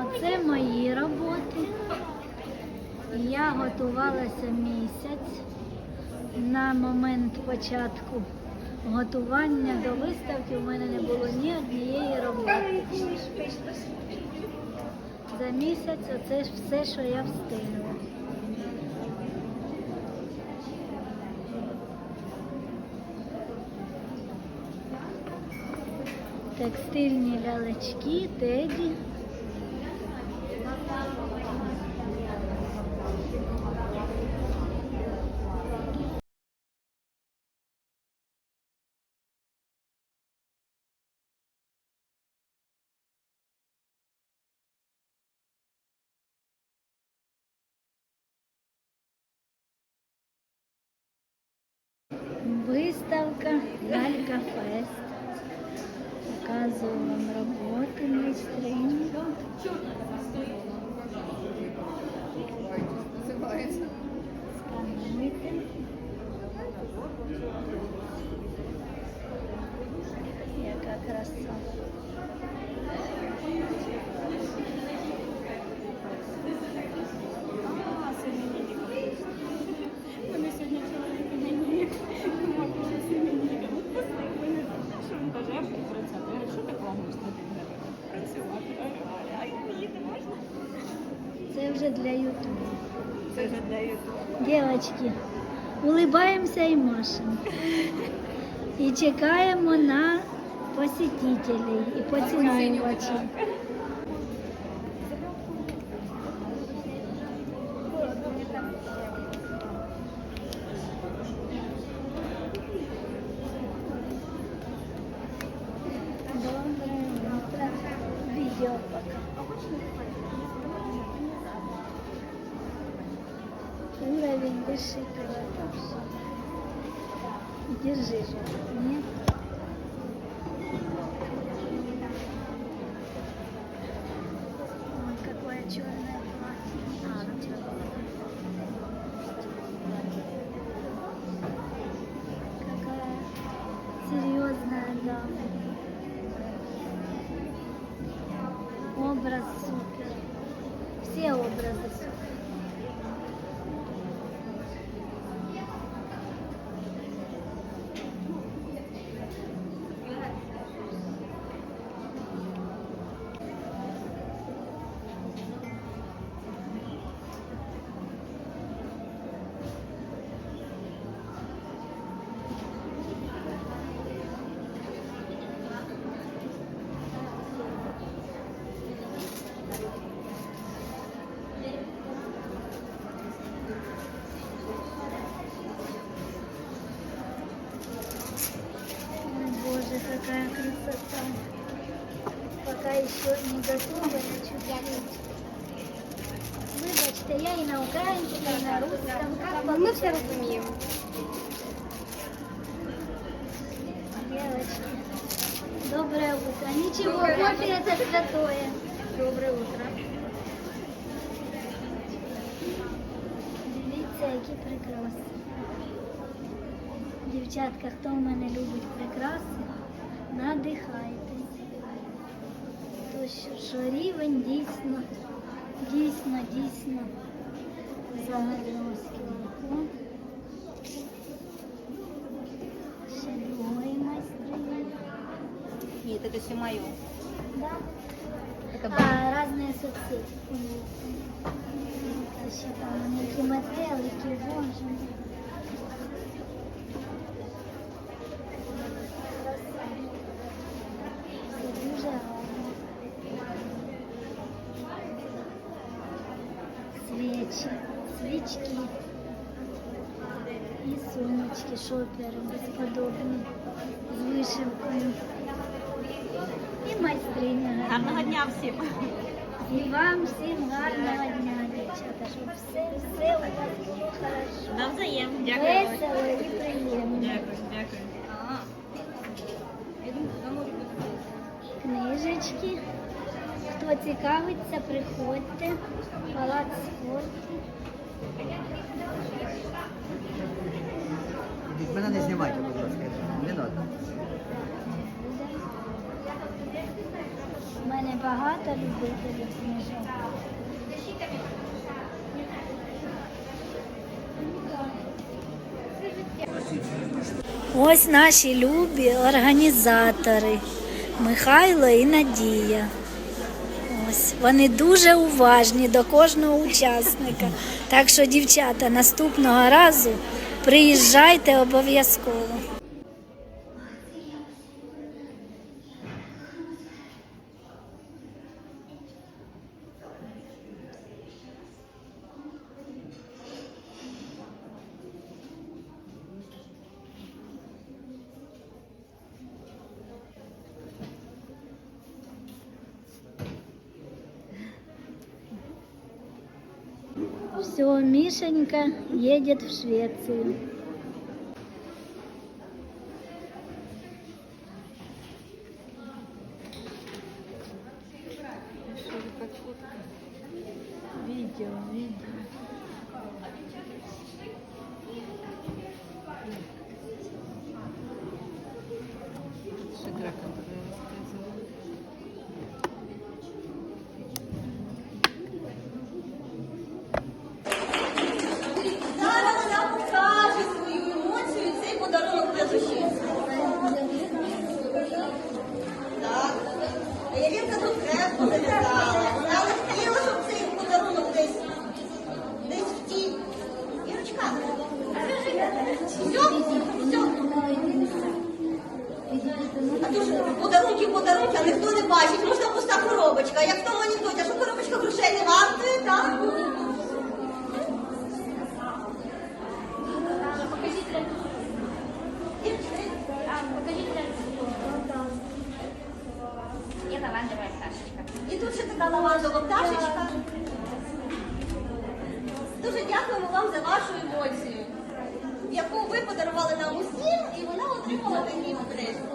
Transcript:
Оце мої роботи. Я готувалася місяць на момент початку готування до виставки. У мене не було ні однієї роботи. За місяць оце ж все, що я встигла. Текстильні лялечки, теді. Виставка Лялька Фест. Показую вам роботи майстринь. Вже для Ютубу. Це вже для ютубу. Девочки, улыбаємося і машемо. І чекаємо на посетителей і поціновувачів. Доброе утро. Видео пока. Выше пилотаж. Держи же. Нет. Ой, какое черное платье. Какая серьезная дама. Образ супер. Все образы супер. какая красота. Пока еще не готова, чуть-чуть. Вибачте, я і на українській, і на русском. Как Ми все розуміємо. Девочки, доброе утро. Ничего, кофе это святое. Доброе утро. Дивіться, які прикраси. Дівчатка, хто в мене любить прикраси, надихайтесь. То що, що рівень дійсно, дійсно, дійсно загальновський виход. Ще другої майстрині. Нет, это все мое. Да? Это А, разные соцсети. Ще там які метелики, боже. Свічі, свічки. І сумочки, шопери безподобні, з вишивкою. І майстриня. Гарного дня всім. І вам всім гарного дня, дівчата, щоб все, все у вас було хорошо. Навзаєм. Весело і приємно. Дякую, дякую. Книжечки. Хто цікавиться, приходьте. Палац спорту. Мене не знімайте, будь ласка. Не треба. У мене багато любителів книжок. Ось наші любі організатори Михайло і Надія. Ось вони дуже уважні до кожного учасника. Так що, дівчата, наступного разу приїжджайте обов'язково. Все, Мишенька едет в Швецию. Видео, видео. як в тому анекдоті, а що коробочка грошей не вартує, так? Покажіть Покажіть І лавандова пташечка. І тут ще така лавандова пташечка. Дуже дякуємо вам за вашу емоцію, яку ви подарували нам усім, і вона отримала такі обреження.